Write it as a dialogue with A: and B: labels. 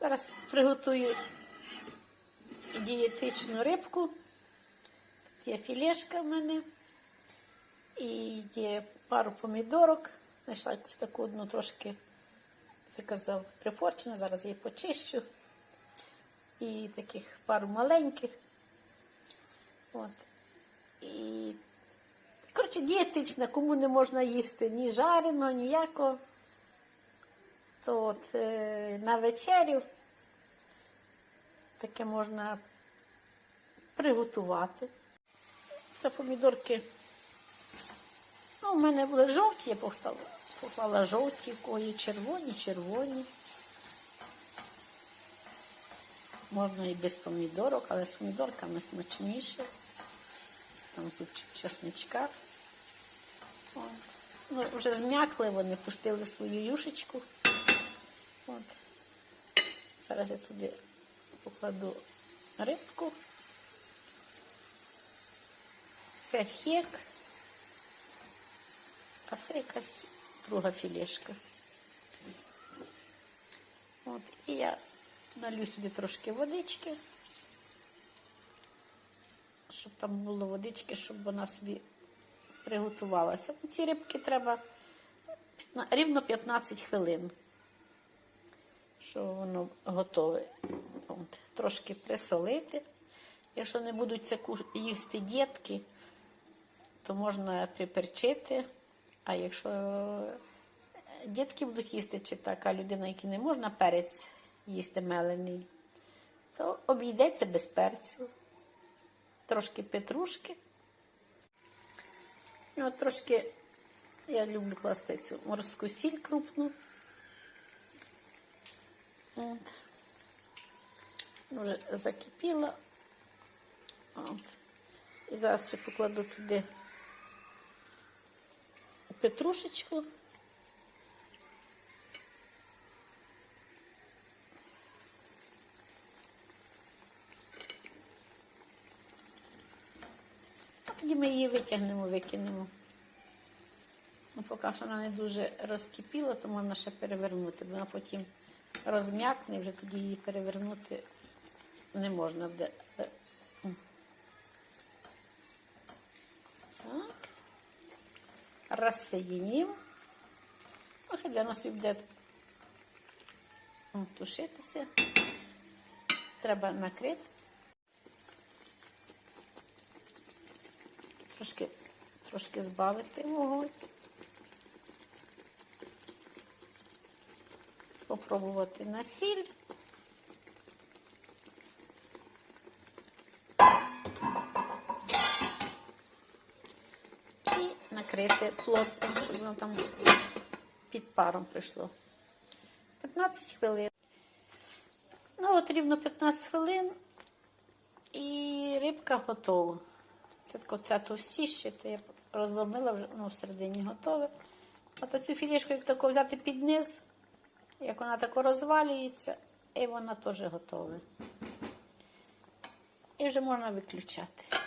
A: Зараз приготую дієтичну рибку. Тут є філешка в мене. І є пару помідорок. Знайшла якусь таку одну трошки, як казав, припорчену. Зараз її почищу. І таких пару маленьких. От. І, коротше, дієтична, кому не можна їсти ні жареного, ніякого. То от е, на вечерю таке можна приготувати. Це помідорки. Ну, у мене були жовті, я поставила, поклала жовті, є червоні, червоні. Можна і без помідорок, але з помідорками смачніше. Там зубчик чесничка. Ну, вже зм'якли вони, пустили свою юшечку. От. Зараз я туди покладу рибку. Це хек, а це якась друга філешка. От, і я налью сюди трошки водички, щоб там було водички, щоб вона собі приготувалася. Ці рибки треба рівно 15 хвилин, що воно готове. От, трошки присолити. Якщо не будуть це їсти дітки, то можна приперчити. А якщо е, дітки будуть їсти чи така людина, якій не можна перець їсти мелений, то обійдеться без перцю. Трошки петрушки. От трошки я люблю класти цю морську сіль крупну. От. Вже закипіла. От. І зараз ще покладу туди петрушечку. А тоді ми її витягнемо, викинемо. Ну, поки що вона не дуже розкипіла, то можна ще перевернути, бо вона потім розм'якне, вже тоді її перевернути не можна буде. Так. Розсоєнів. Ну, хай для нас буде тушитися. Треба накрити. Трошки, трошки збавити вогонь. Попробувати на сіль. І накрити плотно, щоб воно там під паром прийшло. 15 хвилин. Ну, от рівно 15 хвилин і рибка готова. Це ця товстіше, то я розломила вже воно всередині готове. От цю філішку, як тако взяти під низ, як вона тако розвалюється, і вона теж готова. І вже можна виключати.